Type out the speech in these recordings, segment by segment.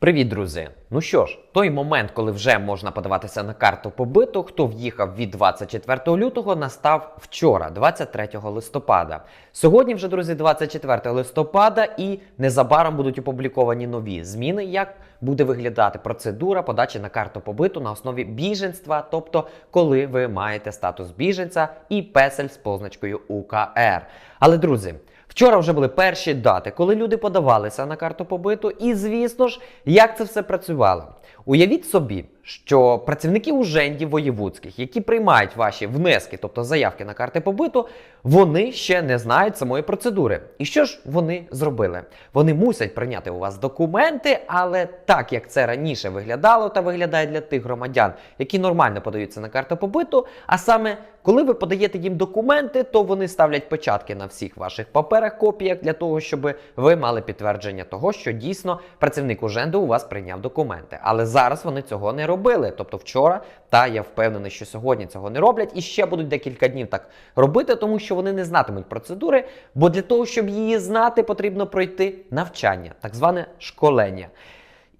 Привіт, друзі! Ну що ж, той момент, коли вже можна подаватися на карту побиту, хто в'їхав від 24 лютого, настав вчора, 23 листопада. Сьогодні вже, друзі, 24 листопада, і незабаром будуть опубліковані нові зміни, як буде виглядати процедура подачі на карту побиту на основі біженства, тобто коли ви маєте статус біженця і песель з позначкою УКР. Але, друзі. Вчора вже були перші дати, коли люди подавалися на карту побиту, і звісно ж, як це все працювало. Уявіть собі, що працівники ужендів воєвудських, які приймають ваші внески, тобто заявки на карти побиту, вони ще не знають самої процедури. І що ж вони зробили? Вони мусять прийняти у вас документи, але так як це раніше виглядало та виглядає для тих громадян, які нормально подаються на карту побиту, а саме коли ви подаєте їм документи, то вони ставлять печатки на всіх ваших паперах, копіях для того, щоб ви мали підтвердження того, що дійсно працівник уженду у вас прийняв документи. Але зараз вони цього не робили. Тобто вчора, та я впевнений, що сьогодні цього не роблять і ще будуть декілька днів так робити, тому що вони не знатимуть процедури. Бо для того, щоб її знати, потрібно пройти навчання, так зване школення.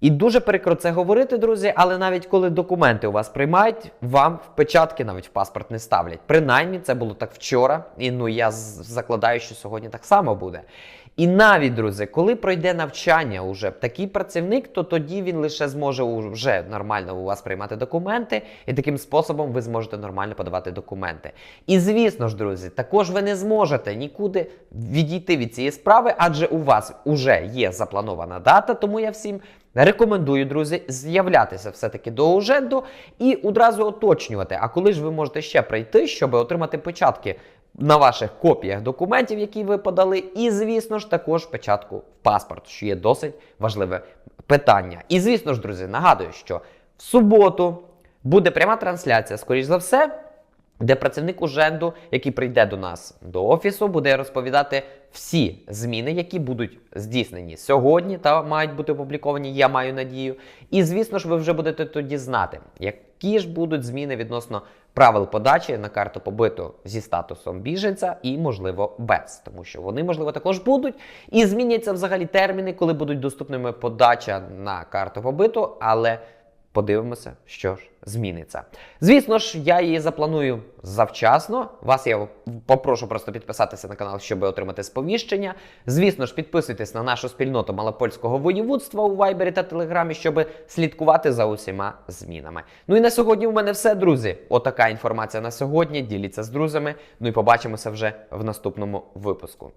І дуже прикро це говорити, друзі, але навіть коли документи у вас приймають, вам в печатки навіть в паспорт не ставлять. Принаймні, це було так вчора, і ну я закладаю, що сьогодні так само буде. І навіть, друзі, коли пройде навчання уже такий працівник, то тоді він лише зможе вже нормально у вас приймати документи, і таким способом ви зможете нормально подавати документи. І звісно ж, друзі, також ви не зможете нікуди відійти від цієї справи, адже у вас вже є запланована дата, тому я всім Рекомендую, друзі, з'являтися все-таки до Уженду і одразу уточнювати, а коли ж ви можете ще прийти, щоб отримати печатки на ваших копіях документів, які ви подали, і, звісно ж, також печатку в паспорт, що є досить важливе питання. І, звісно ж, друзі, нагадую, що в суботу буде пряма трансляція, скоріш за все де працівник уженду, який прийде до нас до офісу, буде розповідати всі зміни, які будуть здійснені сьогодні та мають бути опубліковані, я маю надію. І звісно ж, ви вже будете тоді знати, які ж будуть зміни відносно правил подачі на карту побиту зі статусом біженця і, можливо, без, тому що вони, можливо, також будуть. І зміняться взагалі терміни, коли будуть доступними подача на карту побиту, але. Подивимося, що ж зміниться. Звісно ж, я її запланую завчасно. Вас я попрошу просто підписатися на канал, щоб отримати сповіщення. Звісно ж, підписуйтесь на нашу спільноту малопольського воєводства у Вайбері та Телеграмі, щоб слідкувати за усіма змінами. Ну і на сьогодні у мене все, друзі. Отака інформація на сьогодні. Діліться з друзями. Ну і побачимося вже в наступному випуску.